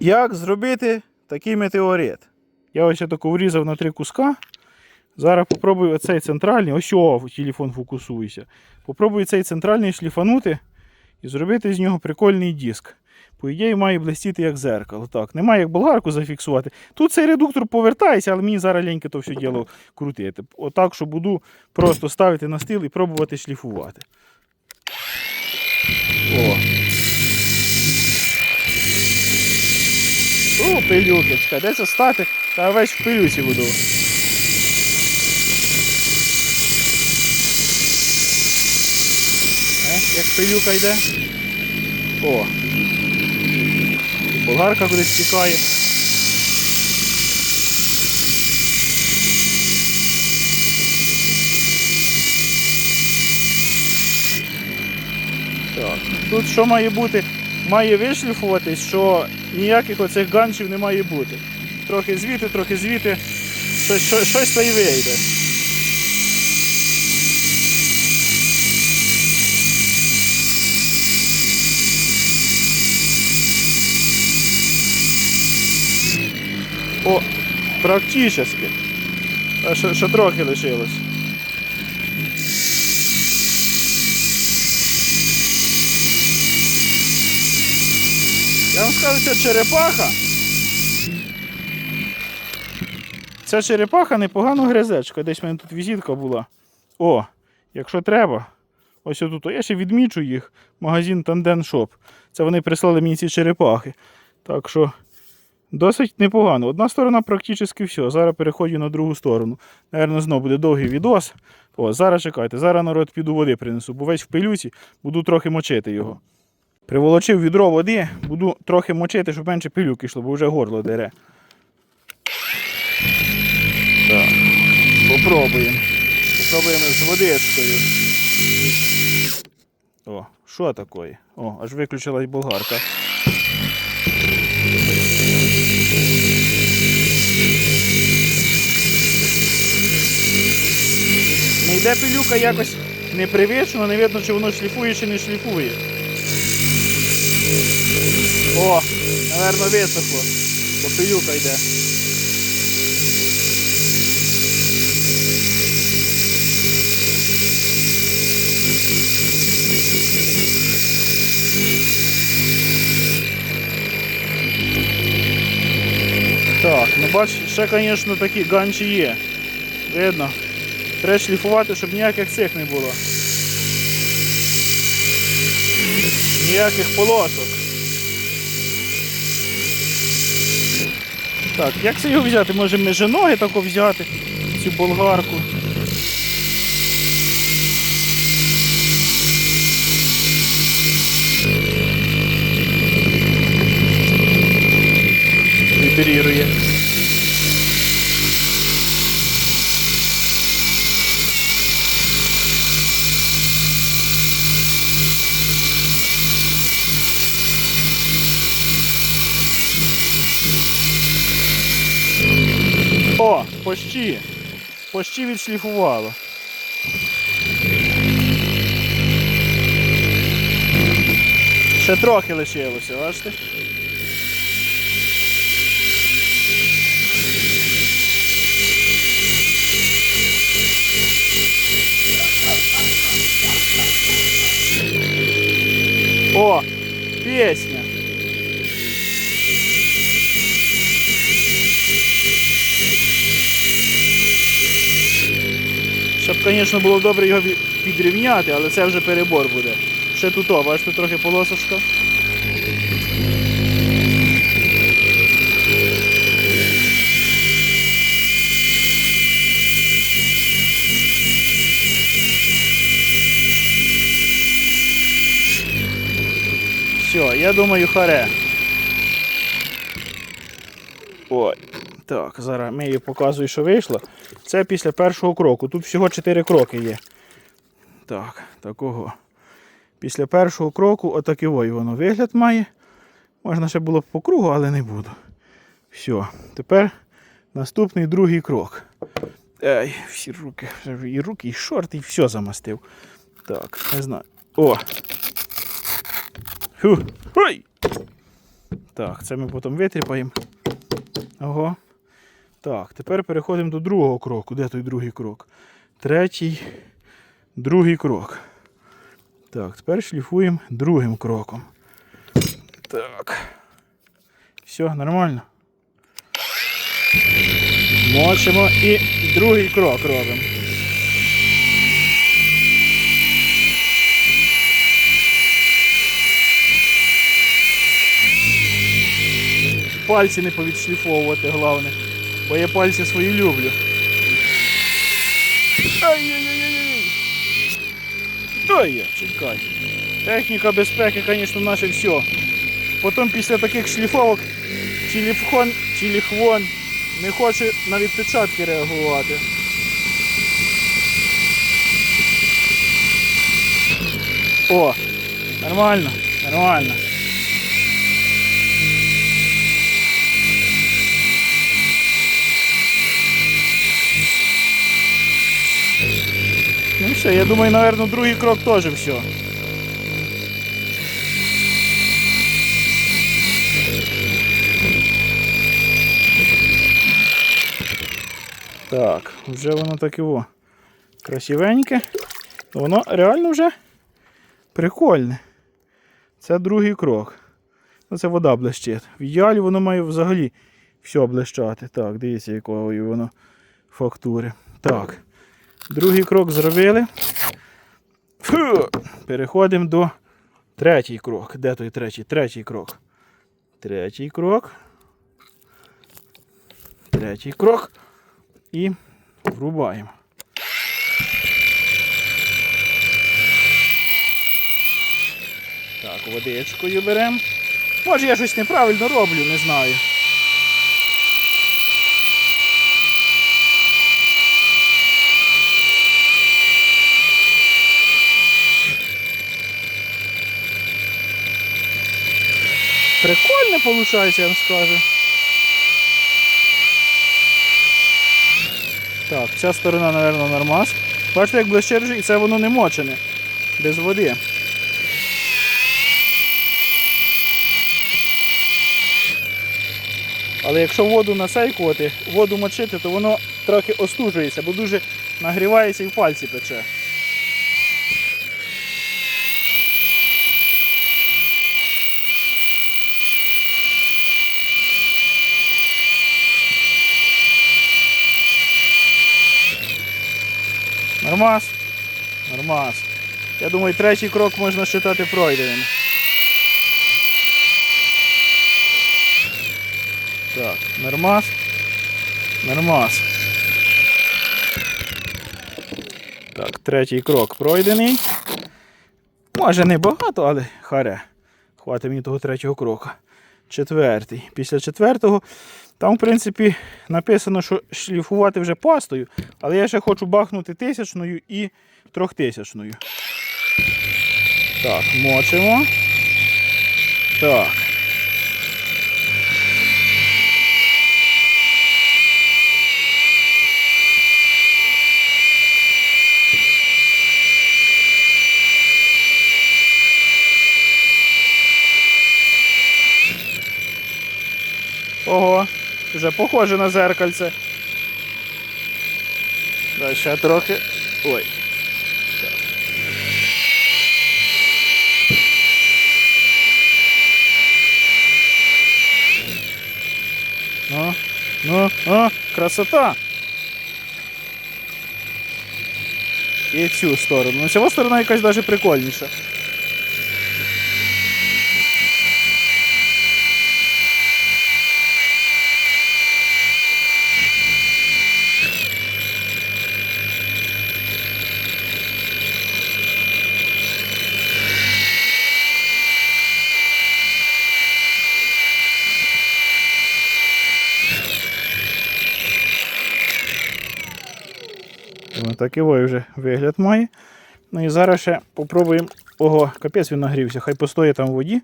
Як зробити такий метеорит? Я ось таку врізав на три куска. Зараз попробую оцей центральний, ось о, телефон фокусується. Попробую цей центральний шліфанути і зробити з нього прикольний диск. По ідеї, має блистіти як зеркало. Так, немає як болгарку зафіксувати. Тут цей редуктор повертається, але мені зараз ліньки то все діло крутити. Отак, що буду просто ставити на стіл і пробувати шліфувати. О. О, пилюки, чекай, де це стати? Та весь в пилюці буду. Е, як пилюка йде. О. Болгарка кудись тікає. Так. Тут що має бути? Має вишліфуватись, що ніяких оцих ганчів не має бути. Трохи звідти, трохи звідти. Щось, та й вийде. О, практично. Ще трохи лишилось. Вам черепаха. Ця черепаха непогано гризечка. Десь в мене тут візитка була. О, якщо треба. Ось отут. Я ще відмічу їх. Магазин Tandem Shop. Це вони прислали мені ці черепахи. Так що досить непогано. Одна сторона практично все. Зараз переходжу на другу сторону. Наверно, знову буде довгий відос. О, зараз чекайте. Зараз народ піду води принесу, бо весь в пилюці, буду трохи мочити його. Приволочив відро води, буду трохи мочити, щоб менше пилюки йшло, бо вже горло дере. Так. Попробуємо. Попробуємо з водичкою. О, що таке? О, аж виключилась болгарка. Не йде пилюка якось непривично, не видно, чи воно шліфує чи не шліфує. О, наверно, висохло, бо пилюка йде. Так, ну бач, ще, звісно, такі ганчі є. Видно. Треба шліфувати, щоб ніяких цих не було. Ніяких полосок. Так, як це його взяти? Може меженоги тако взяти, цю болгарку. Вібрірує. О, почти. Почти відшліфувало. Ще трохи лишилося, бачите? О, пісня. Звісно, було добре його підрівняти, але це вже перебор буде. Ще тут, о, бачите, трохи полосочка. Все, я думаю, харе. Ой. Так, зараз ми її показую, що вийшло. Це після першого кроку. Тут всього 4 кроки є. Так, такого. Після першого кроку отакий воно вигляд має. Можна ще було б по кругу, але не буду. Все. Тепер наступний другий крок. Ей, всі руки, і руки, і шорти, і все замастив. Так, не знаю. О! Фу. Ой! Так, це ми потім витріпаємо. Ого. Так, тепер переходимо до другого кроку. Де той другий крок? Третій, другий крок. Так, тепер шліфуємо другим кроком. Так. Все, нормально. Мочимо і другий крок робимо. Пальці не повідшліфовувати, головне. Бо пальці свої люблю. Ай-яй-яй-яй. Ой, я, чекай. Техніка безпеки, звісно, наше все. Потім після таких шліфовок телефон, телефон не хоче на відпечатки реагувати. О, нормально, нормально. Все, я думаю, наверное, другий крок теж все. Так, вже воно так во. Красивеньке. Воно реально вже прикольне. Це другий крок. Ну, це вода блищить. В ідеалі воно має взагалі все блищати. Так, дивіться, якої воно фактури. Так. Другий крок зробили. Фу! Переходимо до третій крок. Де той третій? Третій крок. Третій крок. Третій крок. І врубаємо. Так, водичкою беремо. Може я щось неправильно роблю, не знаю. Прикольно виходить, я вам скажу. Так, ця сторона, мабуть, нормас. Бачите, як ближче і це воно не мочене. Без води. Але якщо воду насейкувати, воду мочити, то воно трохи остужується, бо дуже нагрівається і в пальці пече. Нормас? Нормас. Я думаю, третій крок можна вважати пройденим. Так, нормас. Нормас. Так, третій крок пройдений. Може не багато, але харе. Хватить мені того третього крока. Четвертий. Після четвертого там, в принципі, написано, що шліфувати вже пастою, але я ще хочу бахнути тисячною і трьохтисячною. Так, мочимо. Так. Ого, вже похоже на зеркальце. Да, ще трохи. Ой. Ну, ну, ну, красота. І цю сторону. Ну, ця сторона якась навіть прикольніша. Такий вже вигляд має. Ну і зараз ще попробуємо. Ого, капець він нагрівся, хай постоє там в воді.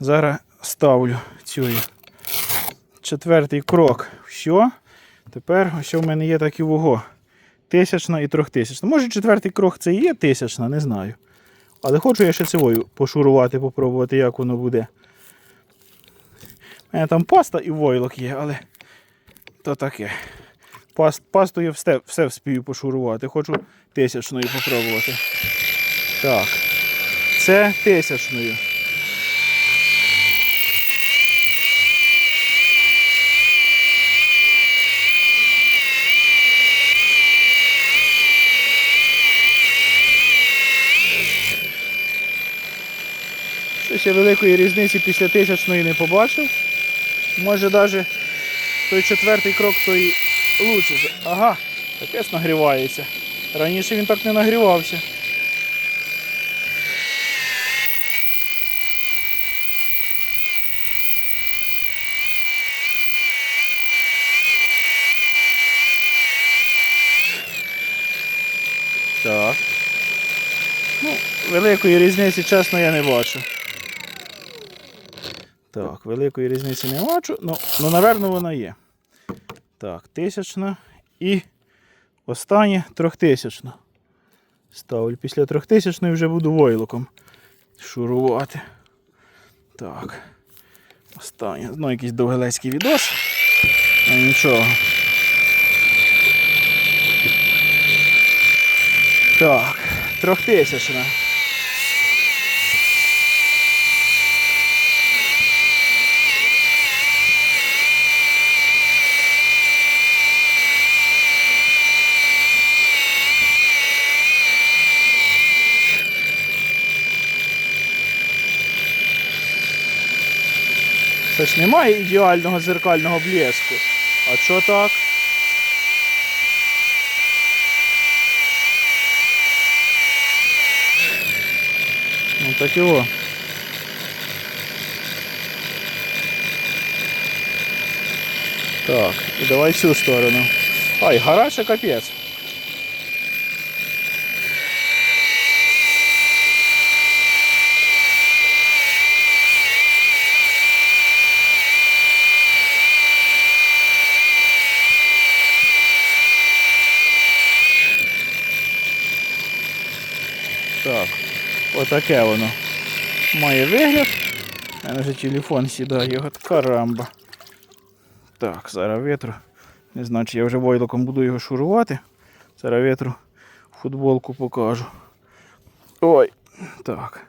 Зараз ставлю цю. Четвертий крок. Все. Тепер ось в мене є такі вого. Тисячна і трьохтисячна. Може четвертий крок це і є тисячна, не знаю. Але хочу я ще цивою пошурувати, попробувати, як воно буде. У мене там паста і войлок є, але то таке. Паст, пастою все, все вспію пошурувати. Хочу тисячною попробувати. Так. Це тисячною. Я великої різниці після тисячної не побачив. Може навіть той четвертий крок той лучше. Ага, капець нагрівається. Раніше він так не нагрівався. Так. Ну, великої різниці, чесно, я не бачу. Так, великої різниці не бачу. Ну, ну напевно, вона є. Так, тисячна і останнє трьохтисячна. Ставлю після трьохтисячної вже буду войлоком шурувати. Так. Останнє. Ну, якийсь довгелецький відос. А нічого. Так, трьохтисячна. Це ж немає ідеального зеркального блеску. А що так? Ну так його. Так, і давай цю сторону. Ай, гаряча капець. Отаке воно має вигляд. У мене вже телефон сідає, от карамба. Так, зараз вітру. Не знаю, чи я вже войлоком буду його шурувати. Зараз вітру футболку покажу. Ой, так.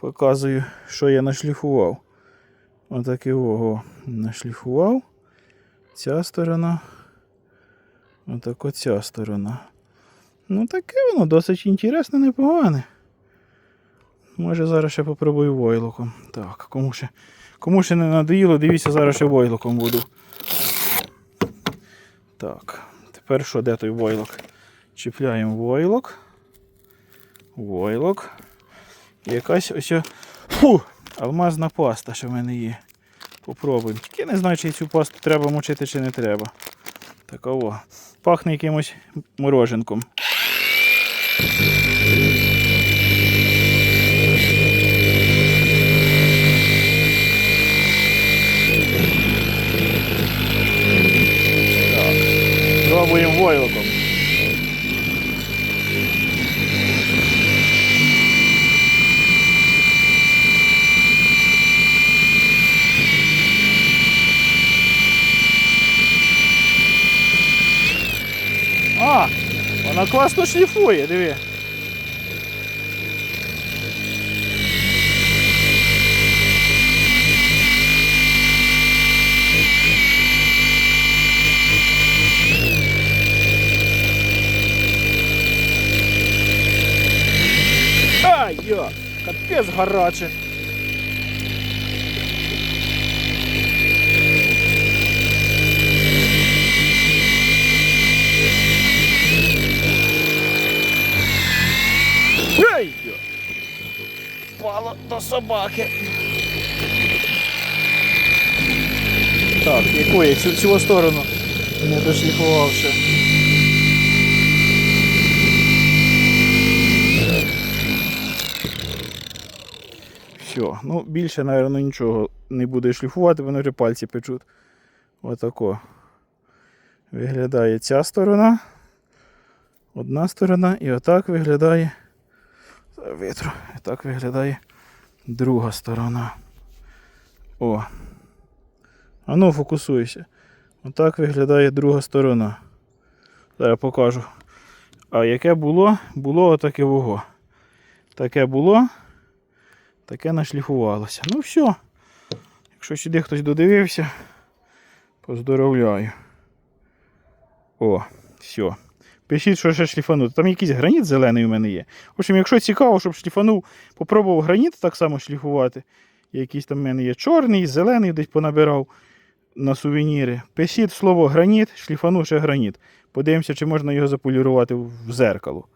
Показую, що я нашліфував. Отакий ого. Нашліфував. Ця сторона. Отак оця сторона. Ну таке воно досить інтересне, непогане. Може зараз ще попробую войлоком. Так, кому ще, кому ще не надоїло, дивіться, зараз ще войлоком буду. Так, тепер що, де той войлок? Чіпляємо войлок. Войлок. І якась ось. Фу! Алмазна паста, що в мене є. Попробуємо. Тільки не знаю, чи цю пасту треба мочити, чи не треба. Таково. Пахне якимось мороженком. Пробуємо войлоком. А, вона класно шліфує, диви. Капець гаряче. Ей. Впало до собаки. Так, якої? Цю, цю сторону не дошліфував Все, ну більше, мабуть, нічого не буде шліфувати, вони вже пальці печуть. Отако. Виглядає ця сторона. Одна сторона і отак виглядає. Вітру. І так виглядає друга сторона. О. А ну, фокусуйся. Отак виглядає друга сторона. Зараз покажу. А яке було, було отаке вого. Таке було, таке нашліфувалося. Ну все. Якщо сюди хтось додивився, поздоровляю. О, все. Пишіть, що ще шліфанути. Там якийсь граніт зелений у мене є. В общем, якщо цікаво, щоб шліфанув, попробував граніт так само шліфувати. Якийсь там в мене є чорний, зелений десь понабирав на сувеніри. Пишіть слово граніт, шліфану ще граніт. Подивимося, чи можна його заполірувати в зеркало.